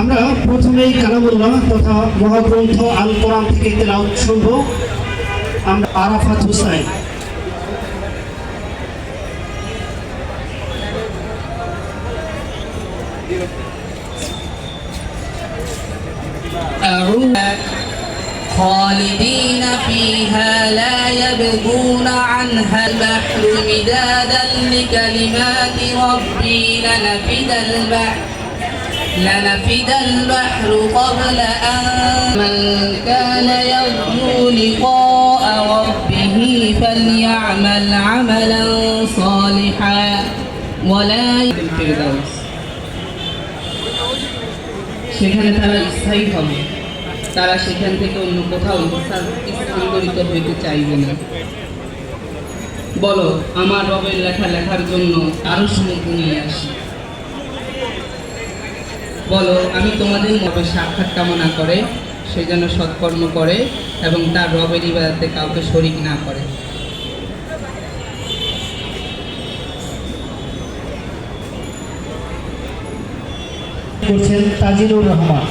আমরা প্রথমেই কালামুল্লাহ তথা মহাগ্রন্থ আল কোরআন থেকে তেলাওয়াত শুনব আমরা আরাফাত হুসাইন أعوذ خالدين فيها لا يبغون عنها البحر مدادا لكلمات ربي لنفد البحر لنفد البحر قبل أن من كان يرجو لقاء ربه فليعمل عملا صالحا ولا الفردوس সেখানে তারা স্থায়ী হবে তারা সেখান থেকে অন্য কোথাও স্থান- স্থানান্তরিত হইতে চাইবে না বলো আমার রবের লেখা লেখার জন্য আরো সমুদ্র নিয়ে আসি বলো, আমি তোমাদের রবের সাক্ষাৎ কামনা করে, সে যেন সৎকর্ম করে এবং তার রবের ইবাদতে কাউকে শরিক না করে। করছেন তাজিলুর রহমান।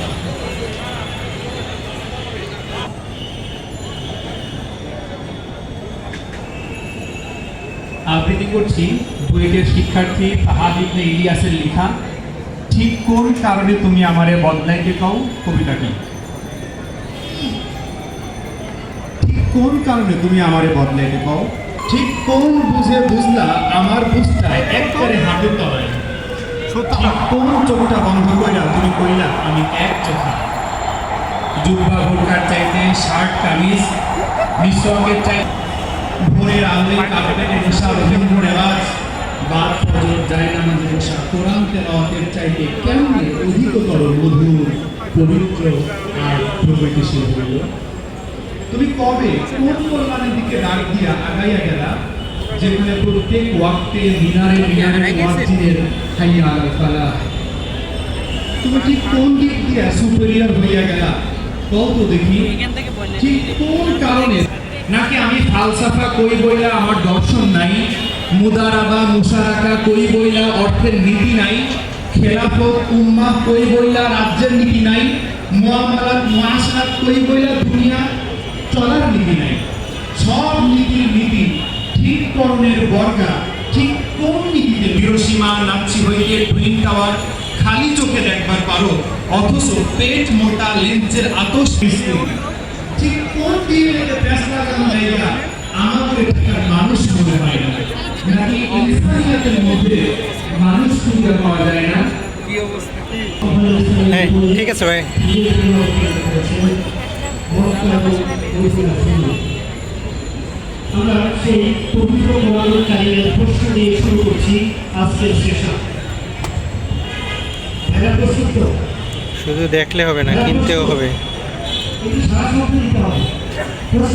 আবৃত্তি করছি বুয়েটের শিক্ষার্থী ফাহাদ ইবনে ইলিয়াসের লেখা। ঠিক কোন কারণে তুমি আমারে বদলাইতে কও কবিতাটি ঠিক কোন কারণে তুমি আমারে বদলাইতে কও ঠিক কোন বুঝে বুঝলা আমার বুঝটায় একবারে হাতের তলায়। কোন চোখটা বন্ধ কইরা তুমি কইলা আমি এক চোখা। জুব্বা বোরকার চাইতে শার্ট কামিজ নিঃসঙ্গের চাই। ভোরের আলোয় কাঁপতে বসা রবীন্দ্র রেওয়াজ বাদ ফজর যায় নামাজে বসা কোরআন তেলাওয়াতের চাইতে কেমনে অধিকতর মধুর, পবিত্র আর প্রগতিশীল হইল? তুমি কবে কোন কল্যাণের দিকে ডাক দিয়া আগাইয়া গেলা, যেখানে প্রত্যেক ওয়াক্তে মিনারে মিনারে মসজিদের হাইয়া ফালাহ তুমি ঠিক কোন দিক দিয়া সুপেরিয়র হইয়া গেলা কত দেখি। ঠিক কোন কারণে? নাকি আমি ফালসাফা কই বইলা আমার দর্শন নাই? মুদারাবা মুশারাকা কই বইলা অর্থের নীতি নাই, খেলাফত উম্মাহ কই বইলা রাজ্যের নীতি নাই মুআমালাত মুআশারাত কই বইলা দুনিয়া চলার নীতি নাই। সব নীতির নীতি ঠিক করণের বর্গা, ঠিক কোন নীতিতে বিরসীমা নামছি হইতে টুইন টাওয়ার খালি চোখে দেখবার পারো, অথচ পেট মোটা লেন্সের আতস বিস্তৃত ঠিক কোন টিভিতে প্যাস লাগানো জায়গা আমাদের এখানকার মানুষ মনে হয় না নাকি মধ্যে মানুষ খুঁজে পাওয়া যায় না। হ্যাঁ ঠিক আছে ভাই। আমরা সেই পবিত্র প্রশ্ন দিয়ে শুরু করছি আজকের সেশন? শুধু দেখলে হবে না কিনতেও হবে।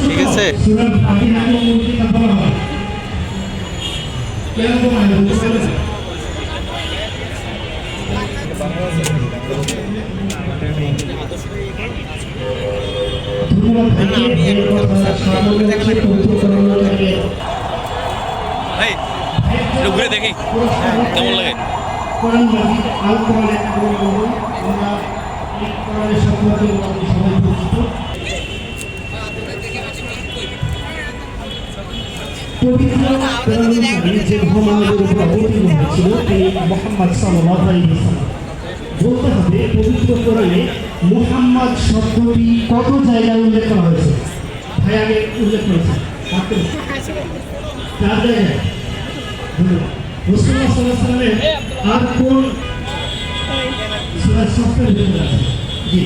ঠিক আছে। ঘুরে দেখি কেমন লাগে আমরা আমাদের পবিত্র যে মোহাম্মদের উপর অবতীর্ণ হয়েছিল তিনি বলতে হবে, পবিত্র কোরআনে মোহাম্মদ শব্দটি কত জায়গায় উল্লেখ করা হয়েছে? ভাই, আগে উল্লেখ করেছে? চার কোন জি